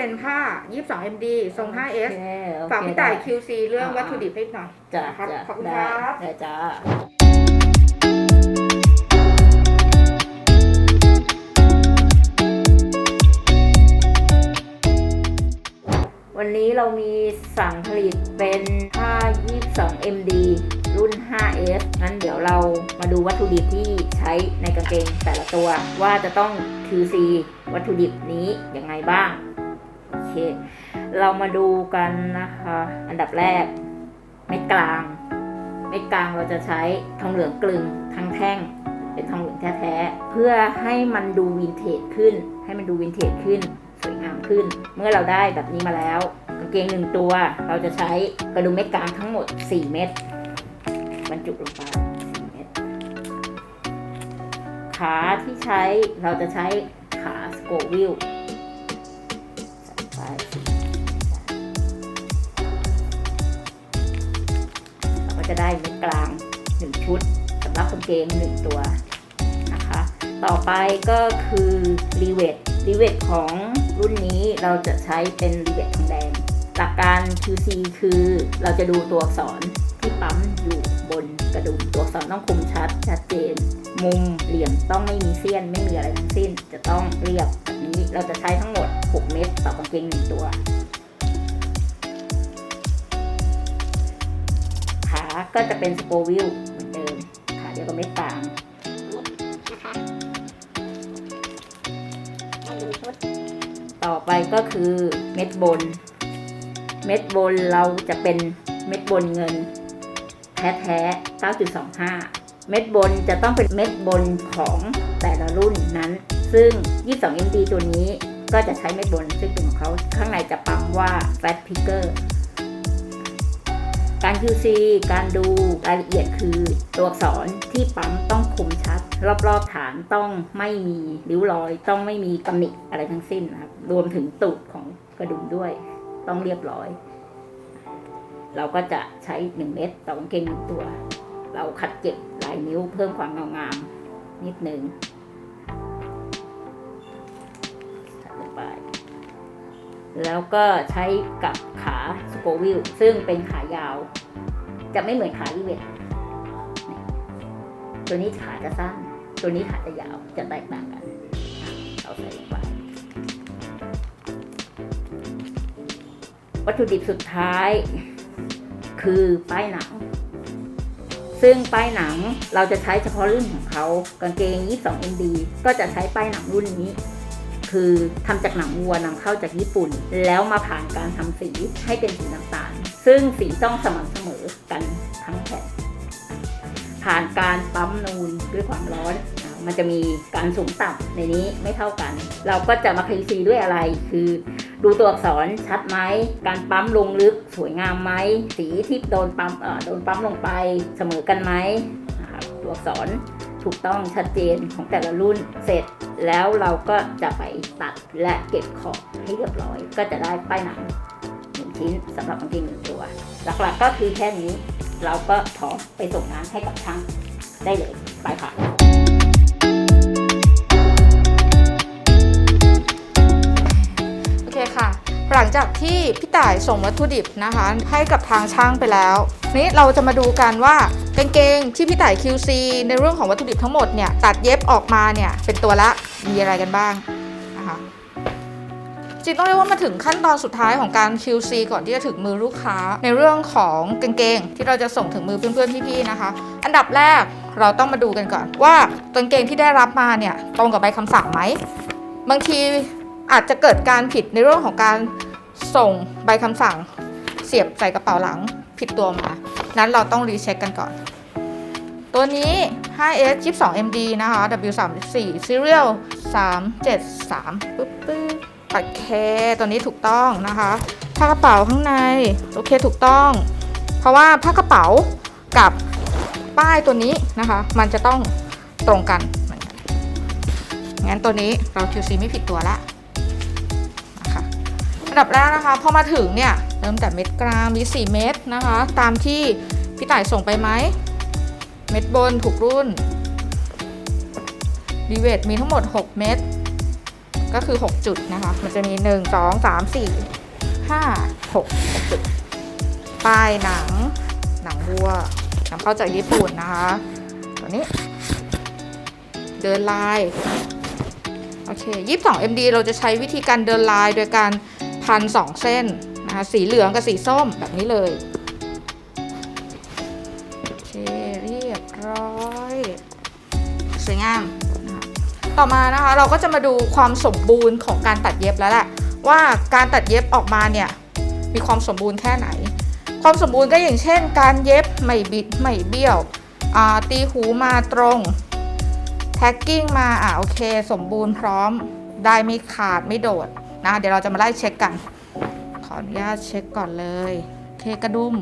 เป็นผ้า 22 MD ทรง 5S โอเคโอเคฝากพี่ต่ายได้ QC เรื่องอ่าวัตถุดิบให้หน่อยจ้ะนะครับจ้ะขอบคุณได้ครับได้จ้าวันนี้เรามีสั่งผลิตเป็นผ้า22 MD รุ่น 5S งั้นเดี๋ยวเรามาดูวัตถุดิบที่ใช้ในกางเกงแต่ละตัว ว่าจะต้อง QC วัตถุดิบนี้ยังไงบ้างโอ เค เรามาดูกันนะคะ อันดับแรก เม็ดกลาง เม็ดกลางเราจะใช้ทองเหลืองกลึงทั้งแท่ง เป็นทองเหลืองแท้ๆ เพื่อให้มันดูวินเทจขึ้น ให้มันดูวินเทจขึ้น สวยงามขึ้น เมื่อเราได้แบบนี้มาแล้วกางเกงหนึ่งตัว เราจะใช้กระดุมเม็ดกลางทั้งหมด 4 เม็ดบรรจุลงไป4เม็ดขาที่ใช้เราจะใช้ขาสโกวิล จะได้เม็ดกลาง 1 ชุดสำหรับกางเกง 1 ตัวนะคะ ต่อไปก็คือรีเวทรีเวทของรุ่นนี้เราจะใช้เป็นรีเวททองแดง หลักการ QC คือเราจะดูตัวอักษรที่ปั๊มอยู่บนกระดุมตัวอักษรต้องคมชัดชัดเจน มุมเหลี่ยมต้องไม่มีเสี้ยนไม่มีอะไรทั้งสิ้น จะต้องเรียบแบบนี้เราจะใช้ทั้งหมด 6 เม็ดต่อกางเกงหนึ่งตัว ก็จะเป็นสโปวิลเหมือนเดิมขาเดียวกับเม็ดกลางต่อไปก็คือเม็ดบน เม็ดบนเราจะเป็นเม็ดบนเงิน แท้ๆ9.25 เม็ดบนจะต้องเป็นเม็ดบนของแต่ละรุ่นนั้น ซึ่ง 22 MD ตัวนี้ก็จะใช้เม็ดบนซึ่งเป็นของเขาข้างในจะปั๊มว่า Fat Picker การ QC การดูรายละเอียดคือตัวอักษรที่ปั๊มต้องคมชัด รอบๆฐานต้องไม่มีริ้วรอย ต้องไม่มีตำหนิอะไรทั้งสิ้นนะครับรวมถึงตูดของกระดุมด้วย ต้องเรียบร้อย เราก็จะใช้ 1 เม็ดต่อกางเกงหนึ่งตัว เราขัดเก็บลายนิ้วเพิ่มความเงางามนิดนึง แล้วก็ใช้กับขาสโกวิลซึ่งเป็นขายาว จะไม่เหมือนขาลิเวตนี่ตัวนี้ขาจะสั้น ตัวนี้ขาจะยาวจะแตกต่างกัน เอาใส่ลงไปวัตถุดิบสุดท้าย คือป้ายหนัง ซึ่งป้ายหนังเราจะใช้เฉพาะรุ่นของเขากางเกง 22 MD ก็จะใช้ป้ายหนังรุ่นนี้ คือทำจากหนังวัวนำเข้าจากญี่ปุ่น แล้วมาผ่านการทำสีให้เป็นสีน้ำตาล ซึ่งสีต้องสม่ำเสมอกันทั้งแผ่นผ่านการปั๊มนูนด้วยความร้อนมันจะมีการสูงต่ำในนี้ไม่เท่ากัน เราก็จะมาคลีซีด้วยอะไร คือ ดูตัวอักษรชัดไหม การปั๊มลงลึกสวยงามไหม สีที่โดนปั๊มโดนปั๊มลงไปเสมอกันไหมตัวอักษรถูกต้องชัดเจนของแต่ละรุ่นเสร็จ แล้วเราก็จะไปตัดและเก็บขอบให้เรียบร้อย ก็จะได้ป้ายหนังหนึ่งชิ้นสำหรับกางเกงหนึ่งตัว หลักๆก็คือแค่นี้ เราก็พร้อมไปส่งงานให้กับช่างได้เลยไปค่ะ หลังจากที่พี่ต่ายส่งวัตถุดิบนะคะ ให้กับทางช่างไปแล้ว นี้เราจะมาดูกันว่ากางเกงที่พี่ต่าย QC ในเรื่องของวัตถุดิบทั้งหมดเนี่ยตัดเย็บออกมาเนี่ยเป็นตัวละมีอะไรกันบ้างนะคะจริงต้องเรียกว่ามาถึงขั้นตอนสุดท้ายของการ QC ก่อนที่จะถึงมือลูกค้า ในเรื่องของกางเกงที่เราจะส่งถึงมือเพื่อนๆพี่ๆนะคะ อันดับแรกเราต้องมาดูกันก่อนว่ากางเกงที่ได้รับมาเนี่ยตรงกับใบคำสั่งไหมบางที อาจจะเกิดการผิดในเรื่องของการส่งใบคำสั่ง เสียบใส่กระเป๋าหลังผิดตัวมา นั้นเราต้องรีเช็คกันก่อน ตัวนี้ 5S 22 MD นะคะ W34 Serial 373ปึ๊บปึ๊บปัดเคตัวนี้ถูกต้องนะคะผ้ากระเป๋าข้างในโอเคถูกต้อง เพราะว่าผ้ากระเป๋ากับป้ายตัวนี้นะคะ มันจะต้องตรงกันงั้นตัวนี้เรา QC ไม่ผิดตัวละ ดับแรกนะคะพอมาถึงเนี่ยเริ่มแต่เม็ดกลางมี4เม็ดนะคะ ตามที่พี่ต่ายส่งไปไหมเม็ดบนถูกรุ่นดีเวทมีทั้งหมด 6 เม็ดก็คือ 6 จุดนะคะ มันจะมี 1 2 3 4 5 6 6จุดป้ายหนัง หนังวัวนำเข้าจากญี่ปุ่นนะคะตัวนี้ เดินลาย โอเค22 MD เราจะใช้วิธีการเดินลายโดยการ พัน2เส้นนะคะสีเหลืองกับสีส้มแบบนี้เลยโอเคเรียบร้อยสวยงามนะคะต่อมานะคะเราก็จะมาดูความสมบูรณ์ของการตัดเย็บแล้วแหละว่าการตัดเย็บออกมาเนี่ยมีความสมบูรณ์แค่ไหน ความสมบูรณ์ก็อย่างเช่น การเย็บไม่บิดไม่เบี้ยวตีหูมาตรงแท็กกิ้งมาอะโอเค สมบูรณ์พร้อมได้ไม่ขาดไม่โดด นะเดี๋ยวเราจะมาไล่เช็คกัน ขออนุญาตเช็คก่อนเลยเคกระดุม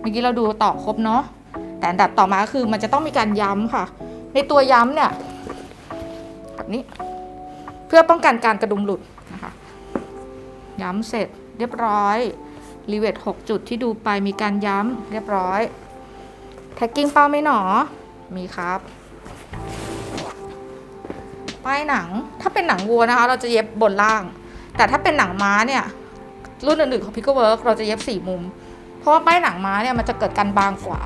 เมื่อกี้เราดูต่อครบเนาะแต่อันดับต่อมาคือมันจะต้องมีการย้ำค่ะ ในตัวย้ำเนี่ยแบบนี้ เพื่อป้องกันการกระดุมหลุดนะคะย้ำเสร็จเรียบร้อยรีเวท6จุดที่ดูไปมีการย้ำเรียบร้อย แท็กกิ้งเป้าไม่หนอ มีครับ ป้ายหนังถ้าเป็นหนังวัวนะคะ เราจะเย็บบนล่าง แต่ถ้าเป็นหนังม้าเนี่ย รุ่นอื่นๆของ Pickle Work เราจะเย็บสี่มุม เพราะว่าป้ายหนังม้าเนี่ยมันจะเกิดการบางกว่า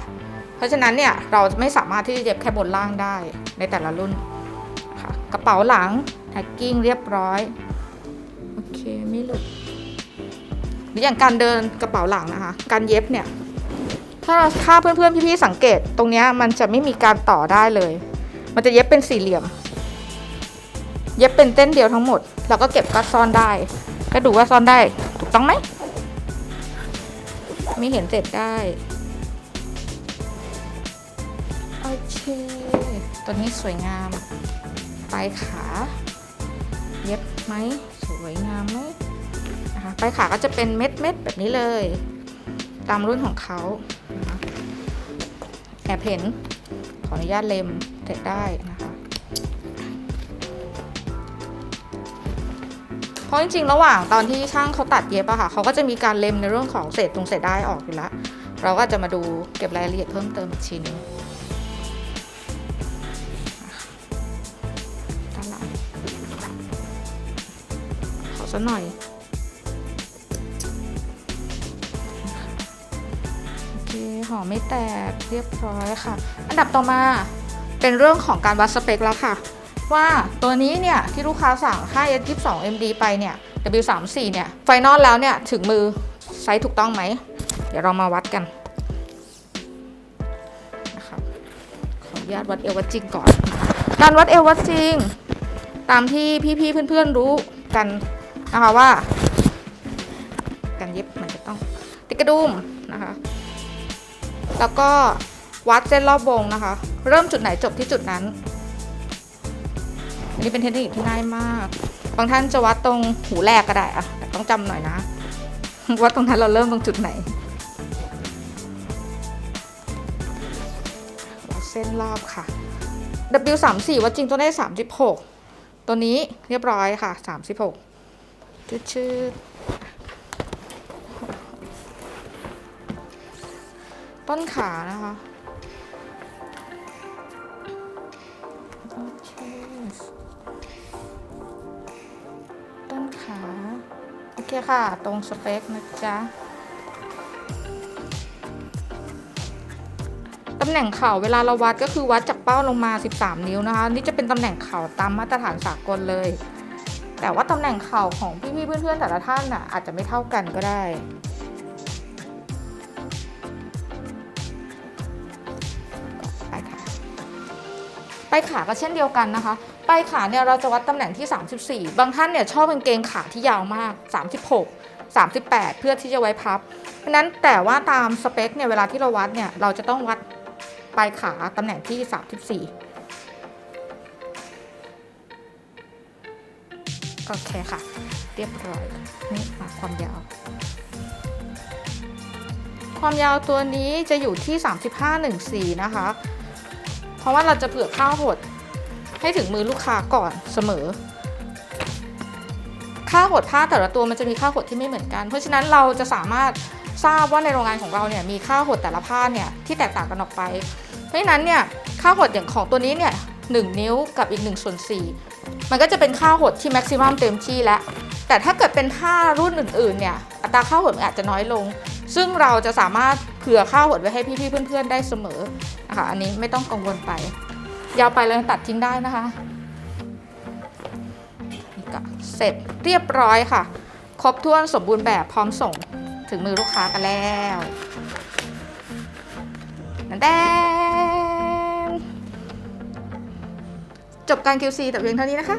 เพราะฉะนั้นเนี่ยเราไม่สามารถที่จะเย็บแค่บนล่างได้ในแต่ละรุ่นค่ะกระเป๋าหลังแท็กกิ้งเรียบร้อยโอเคไม่หลุดหรืออย่างการเดินกระเป๋าหลังนะคะ การเย็บเนี่ยถ้าเราถ้าเพื่อนๆพี่ๆสังเกตตรงเนี้ยมันจะไม่มีการต่อได้เลย มันจะเย็บเป็นสี่เหลี่ยม เย็บเป็นเต้นเดียวทั้งหมด แล้วก็เก็บก็ซ่อนได้ ก็ดูว่าซ่อนได้ ถูกต้องไหม ไม่เห็นเสร็จได้ โอเค ตัวนี้สวยงาม ปลายขา เย็บไหม สวยงามไหมนะคะ ปลายขาก็จะเป็นเม็ดเม็ดแบบนี้เลย ตามรุ่นของเขานะคะแอบเห็น ขออนุญาตเล็มเสร็จได้นะคะ ราะจริงๆ ระหว่างตอนที่ช่างเขาตัดเย็บอะค่ะเขาก็จะมีการเล็มในเรื่องของเศษตรงเศษได้ออกอยู่แล้ว เราก็จะมาดูเก็บรายละเอียดเพิ่มเติมอีกชิ้นด้านหลังขอสักหน่อยโอเคหอมไม่แตกเรียบร้อยค่ะ อันดับต่อมาเป็นเรื่องของการวัดสเปคแล้วค่ะ ว่าตัวนี้เนี่ยที่ลูกค้าสั่ง 5S 22 MD ไปเนี่ย W34 เนี่ยไฟนอลแล้วเนี่ยถึงมือไซส์ถูกต้องไหม เดี๋ยวเรามาวัดกันนะครับขออนุญาตวัดเอววัดจริงก่อน การวัดเอววัดจริง ตามที่พี่ๆเพื่อนๆรู้กันนะคะว่า การเย็บมันจะต้องติดกระดุมนะคะ แล้วก็วัดเส้นรอบวงนะคะ เริ่มจุดไหนจบที่จุดนั้น อันนี้เป็นเทคนิคที่ง่ายมาก บางท่านจะวัดตรงหูแรกก็ได้อะแต่ต้องจำหน่อยนะว่าตรงนั้นเราเริ่มตรงจุดไหนวัดเส้นรอบค่ะ W 3 4วัดจริงตัวได้ 36 ตัวนี้เรียบร้อยค่ะ 36ชืดชืดต้นขานะคะ ค่ะ ตรงสเปคนะจ๊ะตำแหน่งเข่าเวลาเราวัดก็คือวัดจากเป้าลงมา 13 นิ้วนะคะ นี่จะเป็นตำแหน่งเข่าตามมาตรฐานสากลเลย แต่ว่าตำแหน่งเข่าของพี่ๆเพื่อนๆแต่ละท่านน่ะอาจจะไม่เท่ากันก็ได้ ขาก็เช่นเดียวกันนะคะไปขาเนี่ยเราจะวัดตำแหน่งที่ 34 บางท่านเนี่ยชอบกางเกงขาที่ยาวมาก 36 38 เพื่อที่จะไว้พับ เพราะนั้นแต่ว่าตามสเปคเนี่ยเวลาที่เราวัดเนี่ยเราจะต้องวัดปลายขาตำแหน่งที่ 34 โอเคค่ะ เรียบร้อยนี่มาความยาว ความยาวตัวนี้จะอยู่ที่ 3514 นะคะ ราะว่าเราจะเผื่อข้าวหดให้ถึงมือลูกค้าก่อนเสมอ ค่าหดผ้าแต่ละตัวมันจะมีค่าหดที่ไม่เหมือนกัน เพราะฉะนั้นเราจะสามารถทราบว่าในโรงงานของเราเนี่ยมีค่าหดแต่ละผ้าเนี่ยที่แตกต่างกันออกไป เพราะฉะนั้นเนี่ยค่าหดอย่างของตัวนี้เนี่ย1นิ้วกับอีก1ส่วน4มันก็จะเป็นค่าหดที่แม็กซิมัมเต็มที่แล้วแต่ถ้าเกิดเป็นผ้ารุ่นอื่นๆเนี่ยอัตราค่าหดมันอาจจะน้อยลง ซึ่งเราจะสามารถเผื่อค่าวหดไว้ให้พี่ๆเพื่อนๆ ได้เสมอนะคะอันนี้ไม่ต้องกังวลไป ยาวไปเราตัดทิ้งได้นะคะนี่ก็เสร็จเรียบร้อยค่ะ ครบถ้วนสมบูรณ์แบบพร้อมส่งถึงมือลูกค้ากันแล้วนั่นแดนจบการ QC แต่เพียงเท่านี้นะคะ